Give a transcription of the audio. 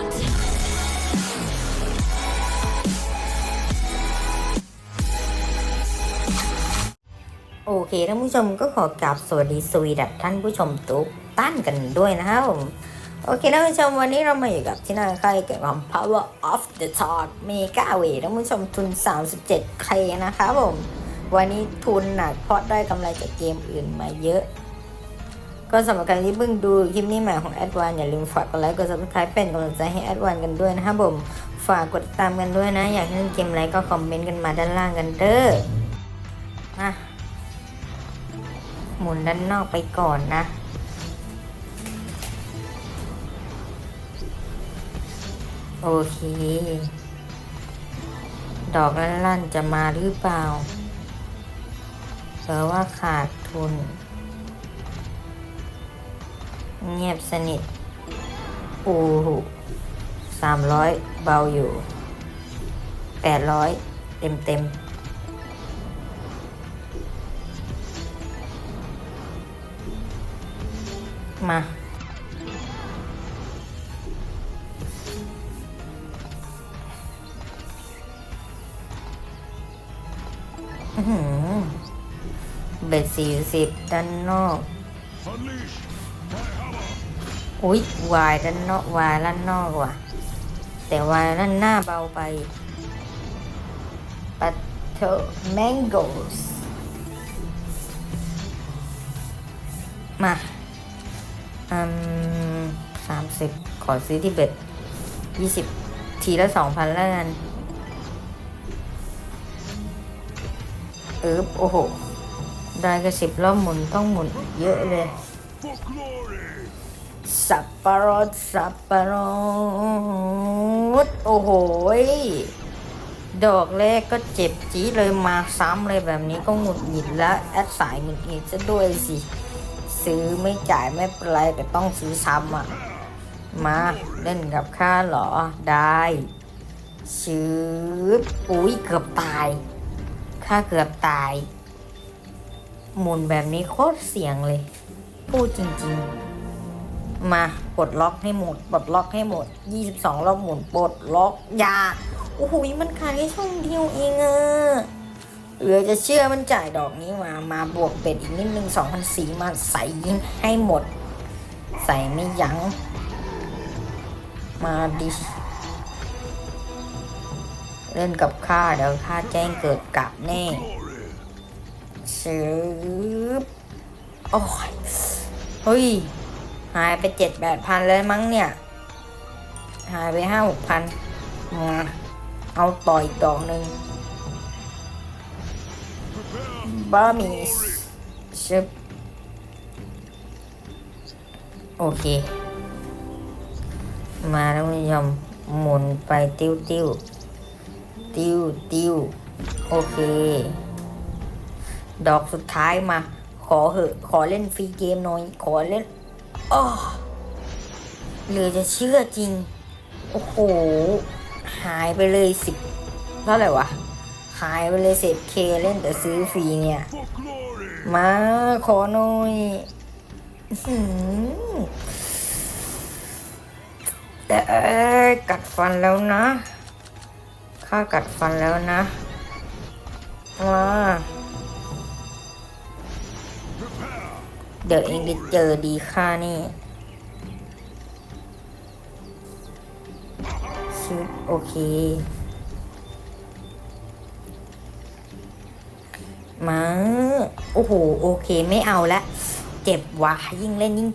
โอเคท่านผู้ชมก็ขอกราบสวัสดีสวีดัตท่านผู้ชมทุกท่านกันด้วยนะครับผมโอเคท่านผู้ชมวันนี้เรามาอยู่กับที่น่าค่ายเกี่ยวกับ Power of the Talk เมกาเวท่านผู้ชมทุน 37k นะครับผม วันนี้ทุนหนักเพราะได้กำไรจากเกมอื่นมาเยอะ ก็สำหรับใครที่เพิ่งดูคลิปนี้ใหม่ของแอดวานอย่าลืมฝากกดไลค์กด subscribe เป็นกำลังใจให้แอดวานกันด้วยนะครับผม ฝากกดติดตามกันด้วยนะ อยากเล่นเกมอะไรก็คอมเมนต์กันมาด้านล่างกันเด้ออะหมุนด้านนอกไปก่อนนะโอเค ดอกลั่นๆจะมาหรือเปล่าแปลว่าขาดทุน เงียบสนิทปูหูสามร้อยเบาอยู่แปดร้อยเต็มเต็มมา เบ็ดสี่สิบด้านนอก Unleash! อุ๊ยวายด้านนอกวายด้านนอกว่ะ แต่วายด้านหน้าเบาไปปัตเทอแมงโกสมาอืมสามสิบขอซื้อที่เบ็ดยี่สิบทีละสองพันแล้วกันเอบโอ้โห ได้ก็สิบรอบหมุนต้องหมุนเยอะเลย สับปะรดสับปะรดโอ้โหดอกแรกก็เจ็บจีเลยมาซ้ำเลยแบบนี้ก็หงุดหงิดแล้วแอดสายหงุดหงิดจะด้วยสิ ซื้อไม่จ่ายไม่เป็นไรแต่ต้องซื้อซ้ำอะ มาเล่นกับข้าเหรอได้ชืบอุ้ยเกือบตายข้าเกือบตาย หมุนแบบนี้โคตรเสียงเลย พูดจริง ๆ มา ปลดล็อกให้หมด ปลดล็อกให้หมด 22 รอบหมุน ปลดล็อกอยา โอ้โห มันขายแค่ช่องเดียวเองอะเหลือจะเชื่อมันจ่ายดอกนี้มา มาบวกเป็ดอีกนิดนึง2,000สีมาใส่ยิงให้หมด ใส่ไม่ยัง้ง มาดิ เล่นกับข้าเดี๋ยวข้าแจ้งเกิดกลับแน่ซื้อโอ้ย เฮ้ย หายไปเจ็ดแปดพันเลยมั้งเนี่ย หายไปห้าหกพันมาเอาต่ออีกดอกหนึ่งบะหมี่ชึบโอเค มาแล้วคุณผู้ชมหมุนไปติ้วติ้วติ้วติ้วโอเค ดอกสุดท้ายมา ขอเหอะ ขอเล่นฟรีเกมหน่อย ขอเล่น อ้อเหลือจะเชื่อจริง โอ้โห หายไปเลยสิบเท่าไหร่วะ หายไปเลยเศษเคเล่นแต่ซื้อฟรีเนี่ย มาขอหน่อยแต่กัดฟันแล้วนะ ข้ากัดฟันแล้วนะ มา เดี๋ยวเองจะเจอดีค่านี่ชิปโอเค มา โอ้โห โอเคไม่เอาละ เจ็บว่ะยิ่งเล่นยิ่ง